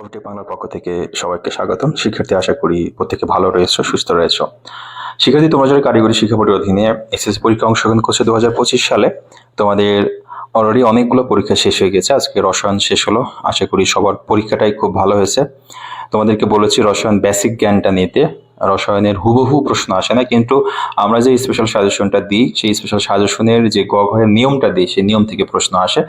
Committee বাংলার পক্ষ থেকে সবাইকে স্বাগতম। শিক্ষার্থী, আশা করি প্রত্যেকে ভালো রয়েছো, সুস্থ রয়েছো। শিক্ষার্থী, তোমরা যারা কারিগরি শিক্ষা বোর্ডের অধীনে এসএসসি পরীক্ষা অংশগ্রহণ করছে দু হাজার পঁচিশ সালে, তোমাদের অলরেডি অনেকগুলো পরীক্ষা শেষ হয়ে গেছে। আজকে রসায়ন শেষ হলো। আশা করি সবার পরীক্ষাটাই খুব ভালো হয়েছে। তোমাদেরকে বলেছি রসায়ন বেসিক জ্ঞানটা নিতে। রসায়নের হুবহু প্রশ্ন আসে না, কিন্তু আমরা যে স্পেশাল সাজেশনটা দিই, সেই স্পেশাল সাজেশনের যে গ ঘরের নিয়মটা দিই, সেই নিয়ম থেকে প্রশ্ন আসে।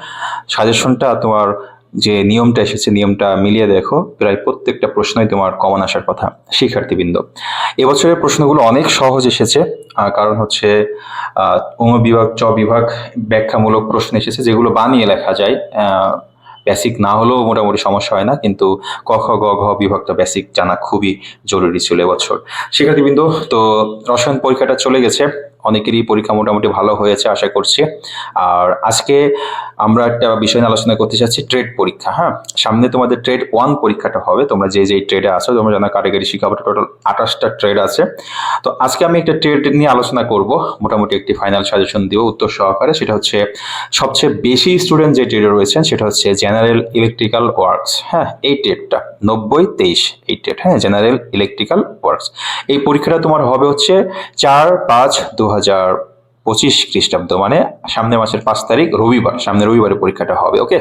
সাজেশনটা তোমার যে নিয়মটা এসেছে, নিয়মটা মিলিয়ে দেখো, প্রায় প্রত্যেকটা প্রশ্নই তোমার কমন আসার কথা, শিক্ষার্থীবৃন্দ। এবছরের প্রশ্নগুলো অনেক সহজ এসেছে কারণ হচ্ছে উম বিভাগ চ বিভাগ ব্যাখ্যামূলক প্রশ্ন এসেছে, যেগুলো বানিয়ে লেখা যায়। বেসিক না হলেও মোটামুটি সমস্যা হয় না, কিন্তু ক, খ, গ, ঘ বিভাগটা বেসিক জানা খুবই জরুরি ছিল এবছর। শিক্ষার্থীবৃন্দ, তো রসায়ন পরীক্ষাটা চলে গেছে। অনেকেরই পরীক্ষা মোটামুটি ভালো হয়েছে, আশা করছি। আর আজকে আমরা একটা বিষয় নিয়ে আলোচনা করতে চাচ্ছি ট্রেড পরীক্ষা হ্যাঁ? সামনে তোমাদের ট্রেড ওয়ান পরীক্ষাটা হবে, তোমরা যে যে ট্রেডে আছো, তোমরা জানো কারিগরি শিক্ষা টোটাল আঠাশটা ট্রেড আছে। তো আজকে আমি একটা ট্রেড নিয়ে আলোচনা করব, মোটামুটি একটি ফাইনাল সাজেশন দিব উত্তর সহকারে, সেটা হচ্ছে সবচেয়ে বেশি স্টুডেন্ট যে ট্রেডে রয়েছেন, সেটা হচ্ছে জেনারেল ইলেকট্রিক্যাল ওয়ার্কস হ্যাঁ? এই ট্রেডটা নব্বই তেইশ, এই ট্রেড হ্যাঁ? জেনারেল ইলেকট্রিক্যাল ওয়ার্কস এই পরীক্ষাটা তোমার হবে হচ্ছে চার পাঁচ দু হাজার পঁচিশ খ্রিস্টাব্দ মানে সামনের মাসের পাঁচ তারিখ, রবিবার সামনে রবিবারে পরীক্ষাটা হবে ওকে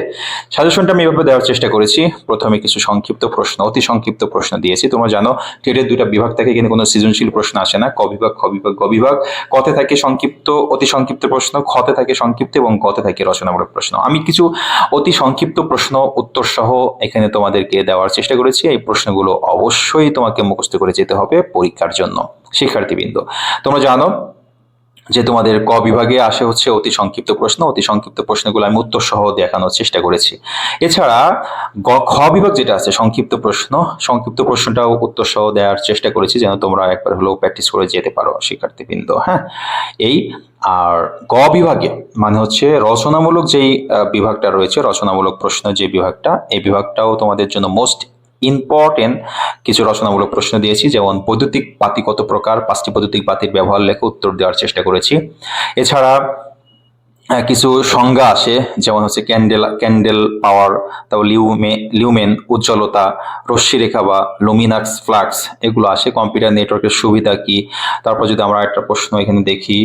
সাজেশনটা আমি এভাবে দেওয়ার চেষ্টা করেছি। প্রথমে কিছু সংক্ষিপ্ত প্রশ্ন, অতি সংক্ষিপ্ত প্রশ্ন দিয়েছি। তোমরা জানো টেটের দুইটা বিভাগ থেকে কিন্তু কোনো সৃজনশীল প্রশ্ন আসে না। ক বিভাগ, খ বিভাগ, গ বিভাগ। কতে থাকে সংক্ষিপ্ত, অতি সংক্ষিপ্ত প্রশ্ন, খতে থাকে সংক্ষিপ্ত এবং গতে থাকে রচনামূলক প্রশ্ন। আমি কিছু অতি সংক্ষিপ্ত প্রশ্ন উত্তর সহ এখানে তোমাদেরকে দেওয়ার চেষ্টা করেছি। এই প্রশ্নগুলো অবশ্যই তোমাকে মুখস্থ করে যেতে হবে পরীক্ষার জন্য, শিক্ষার্থীবৃন্দ। তোমরা জানো যে তোমাদের ক বিভাগে আসে হচ্ছে অতি সংক্ষিপ্ত প্রশ্ন, অতি সংক্ষিপ্ত প্রশ্নগুলো আমি উত্তর সহ দেখানোর চেষ্টা করেছি। এছাড়া গ, খ বিভাগ যেটা আছে, সংক্ষিপ্ত প্রশ্ন, সংক্ষিপ্ত প্রশ্নটাও উত্তর সহ দেওয়ার চেষ্টা করেছি যেন তোমরা একবার হলেও প্র্যাকটিস করে যেতে পারো, শিক্ষার্থীবৃন্দ হ্যাঁ? এই, আর গ বিভাগে মানে হচ্ছে রচনামূলক যেই বিভাগটা রয়েছে, রচনামূলক প্রশ্ন যে বিভাগটা, এই বিভাগটাও তোমাদের জন্য মোস্ট ইম্পর্টেন্ট কিছু রচনামূলক প্রশ্ন দিয়েছি, যেমন বৈদ্যুতিক বাতি কত প্রকার? পাঁচটি বৈদ্যুতিক বাতির ব্যবহার লেখে উত্তর দেওয়ার চেষ্টা করেছি। এছাড়া কিছু সংজ্ঞা আসে, যেমন হচ্ছে ক্যান্ডেল ক্যান্ডেল পাওয়ার, তারপর লিউমে, লিউমেন উজ্জ্বলতা রশ্মিরেখা বা লুমিনাক্স ফ্লাক্স, এগুলো আসে। কম্পিউটার নেটওয়ার্কের সুবিধা কি? তারপর যদি আমরা একটা প্রশ্ন এখানে দেখি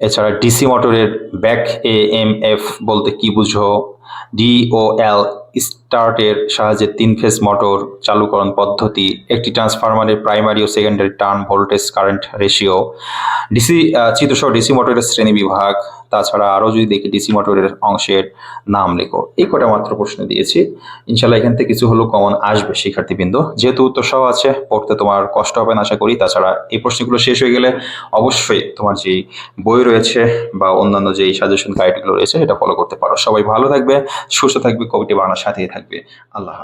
এছাড়া ডিসি মোটরের ব্যাক এ এম এফ বলতে কি বুঝো? ডিওএল স্টার্টের সাহায্যে তিন ফেজ মোটর চালুকরণ পদ্ধতি, একটি ট্রান্সফরমারের প্রাইমারি ও secondary turn voltage current ratio. DC চিত্রসহ DC মোটরের শ্রেণি বিভাগ। তাছাড়া আরও যদি দেখি ডিসি মোটরের অংশের নাম লেখো, এই কটা মাত্র প্রশ্ন দিয়েছি। ইনশাল্লাহ এখান থেকে কিছু হলেও কমন আসবে শিক্ষার্থীবৃন্দ। যেহেতু উত্তর সহ আছে, পড়তে তোমার কষ্ট হবে না আশা করি। তাছাড়া এই প্রশ্নগুলো শেষ হয়ে গেলে অবশ্যই তোমার যে বই রয়েছে বা অন্যান্য যে সাজেশন গাইডগুলো রয়েছে এটা ফলো করতে পারো। সবাই ভালো থাকবে, সুস্থ থাকবে, কবিটি বানার সাথেই থাকবে। আল্লাহ।